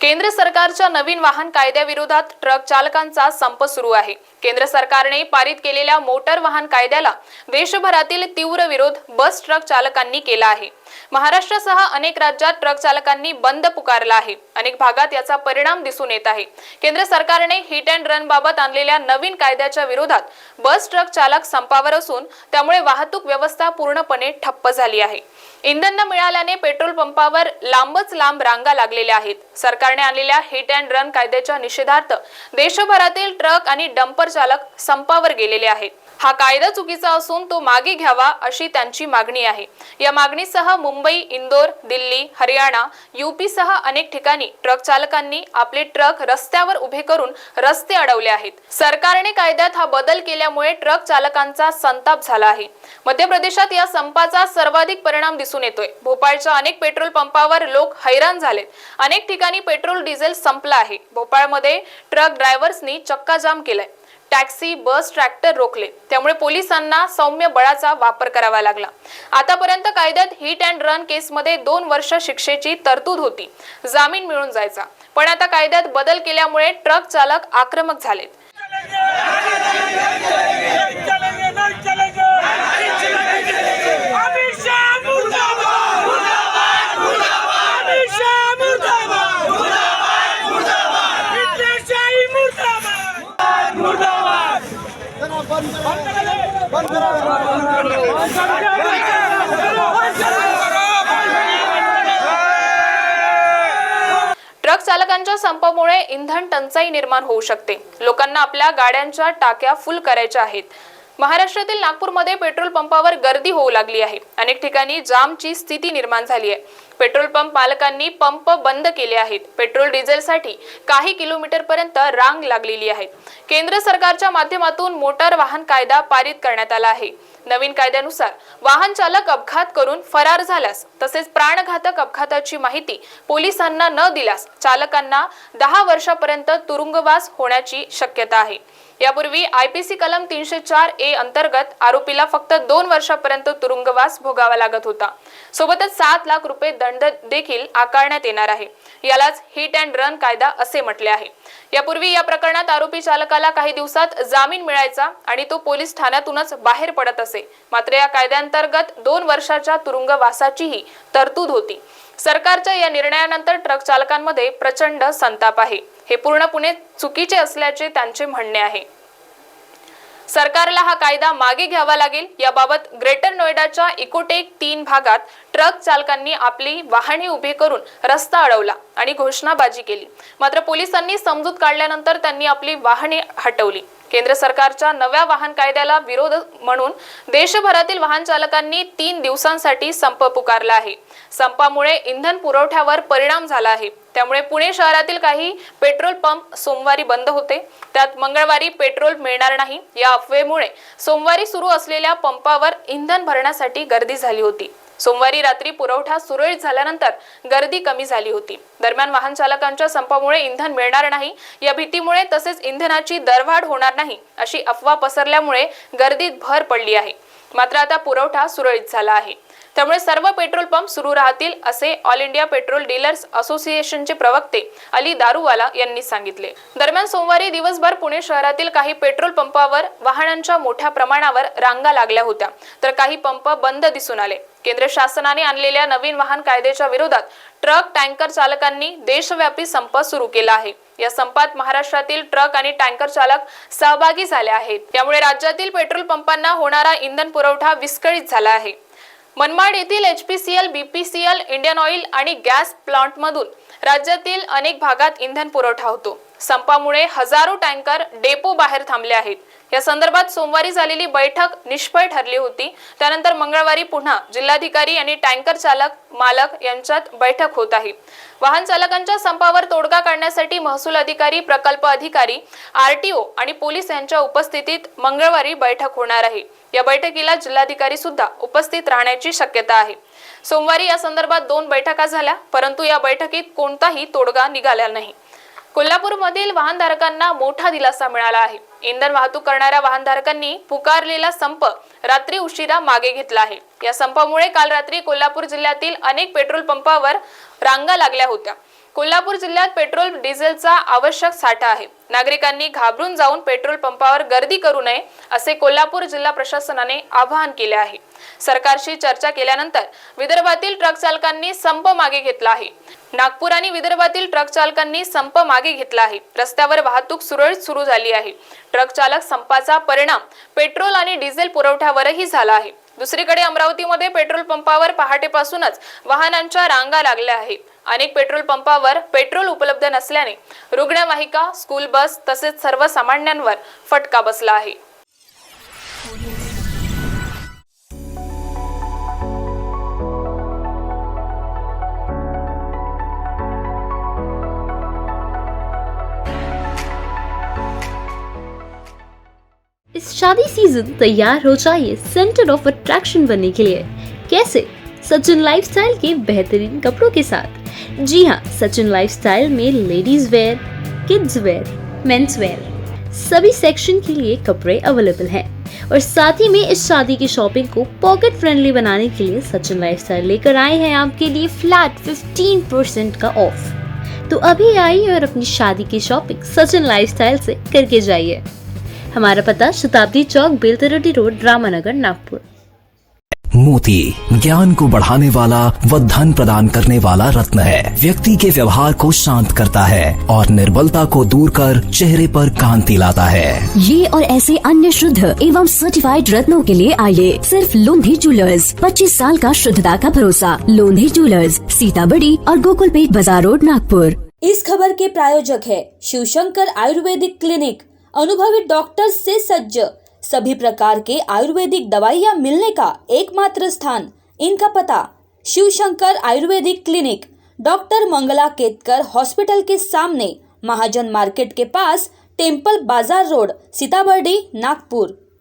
केंद्र सरकारच्या नवीन वाहन कायद्याविरोधात ट्रक चालकांचा संप सुरू आहे. केंद्र सरकारने पारित केलेल्या मोटर वाहन कायद्याला देशभरातील तीव्र विरोध बस ट्रक चालकांनी केला आहे. महाराष्ट्रासह अनेक राज्यात ट्रक चालकांनी बंद पुकारला आहे. अनेक भागात याचा परिणाम दिसून येत आहे. केंद्र सरकारने हिट अँड रन बाबत आणलेल्या नवीन कायद्याच्या विरोधात बस ट्रक चालक संपावर असून त्यामुळे वाहतूक व्यवस्था पूर्णपणे ठप्प झाली आहे. इंधन न मिळाल्याने पेट्रोल पंपावर लांबच लांब रांगा लागलेल्या आहेत. सरकारने आणलेल्या हिट अँड रन कायद्याच्या निषेधार्थ देशभरातील ट्रक आणि डंपर चालक संपावर गेलेले आहेत. हा कायदा चुकीचा असून तो मागे घ्यावा अशी त्यांची मागणी आहे. या मागणीसह मुंबई इंदोर दिल्ली हरियाणा युपीसह अनेक ठिकाणी ट्रक चालकांनी आपले ट्रक रस्त्यावर उभे करून रस्ते अडवले आहेत. सरकारने कायद्यात हा बदल केल्यामुळे ट्रक चालकांचा संताप झाला आहे. मध्य प्रदेशात या संपाचा सर्वाधिक परिणाम दिसून येतोय. भोपाळच्या अनेक पेट्रोल पंपावर लोक हैराण झालेत. अनेक ठिकाणी पेट्रोल डिझेल संपला आहे. भोपाळमध्ये ट्रक ड्रायव्हर्सनी चक्का जाम केलाय. टॅक्सी बस ट्रॅक्टर रोखले. त्यामुळे पोलिसांना सौम्य बळाचा वापर करावा लागला. आतापर्यंत कायद्यात हिट अँड रन केसमध्ये दोन वर्ष शिक्षेची तरतूद होती. जामीन मिळून जायचा. पण आता कायद्यात बदल केल्यामुळे ट्रक चालक आक्रमक झालेत. ट्रक चालकांच्या संपामुळे इंधन टंचाई निर्माण होऊ शकते. लोकांना आपल्या गाड्यांच्या टाक्या फुल करायच्या आहेत. महाराष्ट्रातील नागपूरमध्ये पेट्रोल पंपावर गर्दी होऊ लागली आहे. अनेक ठिकाणी जामची स्थिती निर्माण झाली आहे. पेट्रोल पंप मालकांनी पंप बंद केले आहेत. पेट्रोल डिझेलसाठी काही किलोमीटर पर्यंत रांग लागलेली आहे. केंद्र सरकारच्या माध्यमातून मोटार वाहन कायदा पारित करण्यात आला आहे. नवीन कायद्यानुसार वाहन चालक अपघात करून फरार झाल्यास तसेच प्राणघातक अपघाताची माहिती पोलिसांना न दिल्यास चालकांना दहा वर्षापर्यंत तुरुंगवास होण्याची शक्यता आहे. यापूर्वी आयपीसी कलम तीनशे चार ए अंतर्गत आरोपीला फक्त दोन वर्षापर्यंत तुरुंगवास भोगावा लागत होता. सोबतच सात लाख रुपये दंड देखील आकारण्यात येणार आहे. यालाच हिट अँड रन कायदा असे म्हटले आहे. यापूर्वी या प्रकरणात आरोपी चालकाला काही दिवसात जामीन मिळायचा आणि तो पोलीस ठाण्यातूनच बाहेर पडत असे. मात्र या कायद्यांतर्गत दोन वर्षाच्या तुरुंगवासाचीही तरतूद होती. सरकारच्या या निर्णयानंतर ट्रक चालकांमध्ये प्रचंड संताप आहे. हे पूर्णपणे चुकीचे असल्याचे त्यांचे म्हणणे आहे. सरकारला हा कायदा मागे घ्यावा लागेल. याबाबत ग्रेटर नोएडाच्या इकोटेक तीन भागात ट्रक चालकांनी आपली वाहने उभी करून रस्ता अडवला आणि घोषणाबाजी केली. मात्र पोलिसांनी समजूत काढल्यानंतर त्यांनी आपली वाहने हटवली. केंद्र सरकारच्या नव्या वाहन कायद्याला विरोध म्हणून देशभरातील वाहन चालकांनी तीन दिवसांसाठी संप पुकारला आहे. संपामुळे इंधन पुरवठ्यावर परिणाम झाला आहे. त्यामुळे पुणे शहरातील काही पेट्रोल पंप सोमवारी बंद होते. त्यात मंगळवारी पेट्रोल मिळणार नाही. या अफवेमुळे सोमवारी सुरू असलेल्या पंपावर इंधन भरण्यासाठी गर्दी झाली होती. सोमवारी रात्री पुरवठा सुरळीत झाल्यानंतर गर्दी कमी झाली होती. दरम्यान वाहन चालकांच्या संपामुळे इंधन मिळणार नाही या भीतीमुळे तसेच इंधनाची दरवाढ होणार नाही अशी अफवा पसरल्यामुळे गर्दीत भर पडली आहे. मात्र आता पुरवठा सुरळीत झाला आहे. त्यामुळे सर्व पेट्रोल पंप सुरू राहतील असे ऑल इंडिया पेट्रोल डीलर्स असोसिएशनचे प्रवक्ते अली दारूवाला यांनी सांगितले. दरम्यान सोमवारी दिवसभर पुणे शहरातील काही पेट्रोल पंपावर वाहनांच्या मोठ्या प्रमाणावर रांगा लागल्या होत्या. तर काही पंप बंद दिसून आले. केंद्र शासनाने आणलेल्या नवीन वाहन कायद्याच्या विरोधात ट्रक टँकर चालकांनी देशव्यापी संप सुरू केला आहे. या संपात महाराष्ट्रातील ट्रक आणि टँकर चालक सहभागी झाले आहेत. त्यामुळे राज्यातील पेट्रोल पंपांना होणारा इंधन पुरवठा विस्कळीत झाला आहे. मनमाड येथील एचपीसीएल बीपीसीएल इंडियन ऑइल आणि गॅस प्लांटमधून राज्यातील अनेक भागात इंधन पुरवठा होतो. संपामुळे हजारो टँकर डेपो बाहेर थांबले आहेत. या संदर्भात सोमवारी झालेली बैठक निष्फळ ठरली होती. त्यानंतर मंगळवारी पुन्हा जिल्हाधिकारी आणि टँकर चालक मालक यांच्यात बैठक होत आहे. वाहन चालकांच्या संपावर तोडगा काढण्यासाठी महसूल अधिकारी प्रकल्प अधिकारी आरटीओ आणि पोलीस यांच्या उपस्थितीत मंगळवारी बैठक होणार आहे. या बैठकीला जिल्हाधिकारी सुद्धा उपस्थित राहण्याची शक्यता आहे. सोमवारी या संदर्भात दोन बैठका झाल्या परंतु या बैठकीत कोणताही तोडगा निघाला नाही. कोल्हापूरमधील वाहनधारकांना मोठा दिलासा मिळाला आहे. इंधन वाहतूक करणाऱ्या वाहनधारकांनी पुकारलेला संप रात्री उशिरा मागे घेतला आहे. या संपामुळे काल रात्री कोल्हापूर जिल्ह्यातील अनेक पेट्रोल पंपावर रांगा लागल्या होत्या. कोल्हापूर जिल्ह्यात पेट्रोल डिझेलचा आवश्यक साठा आहे. नागरिकांनी घाबरून जाऊन पेट्रोल पंपावर गर्दी करू नये असे कोल्हापूर जिल्हा प्रशासनाने आवाहन केले आहे. सरकारशी चर्चा केल्यानंतर विदर्भातील ट्रक चालकांनी संप मागे घेतला आहे. नागपूर आणि विदर्भातील ट्रक चालकांनी संप मागे घेतला आहे. रस्त्यावर वाहतूक सुरळीत सुरू झाली आहे. ट्रक चालक संपाचा परिणाम पेट्रोल आणि डिझेल पुरवठ्यावरही झाला आहे. दुसरीकडे अमरावतीमध्ये पेट्रोल पंपावर पहाटेपासूनच वाहनांच्या रांगा लागल्या आहेत. अनेक पेट्रोल पंपावर पेट्रोल उपलब्ध नसल्याने रुग्णवाहिका, स्कूल बस तसेच सर्वसामान्यांवर फटका बसला आहे. इस शादी सीज़न तैयार हो जाइए सेंटर ऑफ़ अट्रैक्शन बनने के लिए। कैसे? सचिन लाइफस्टाइल के बेहतरीन कपड़ों के साथ। जी हाँ सचिन लाइफस्टाइल में ladies wear kids wear men's wear सभी सेक्शन के लिए कपड़े अवेलेबल हैं। और साथ ही में इस शादी की शॉपिंग को पॉकेट फ्रेंडली बनाने के लिए सचिन लाइफस्टाइल लेकर आए हैं आपके लिए फ्लैट 15% का ऑफ़ तो अभी आइए और अपनी शादी की शॉपिंग सचिन लाइफस्टाइल से करके जाइए। हमारा पता शताब्दी चौक बेलतरोटी रोड, रामानगर, नागपुर। मोती ज्ञान को बढ़ाने वाला व धन प्रदान करने वाला रत्न है। व्यक्ति के व्यवहार को शांत करता है और निर्बलता को दूर कर चेहरे पर कांति लाता है। ये और ऐसे अन्य शुद्ध एवं सर्टिफाइड रत्नों के लिए आइए सिर्फ़ लोंधी ज्वेलर्स 25 साल का शुद्धता का भरोसा। लोंधी ज्वेलर्स सीताबड़ी और गोकुलपेट बाज़ार रोड नागपुर। इस खबर के प्रायोजक है शिवशंकर आयुर्वेदिक क्लिनिक। अनुभवी डॉक्टर से सज्ज सभी प्रकार के आयुर्वेदिक दवाइयाँ मिलने का एकमात्र स्थान इनका पता Shivshankar Ayurvedic clinic, doctor Mangala Ketkar hospital के सामने महाजन मार्केट के पास टेंपल बाज़ार रोड, सीताबर्डी, नागपुर।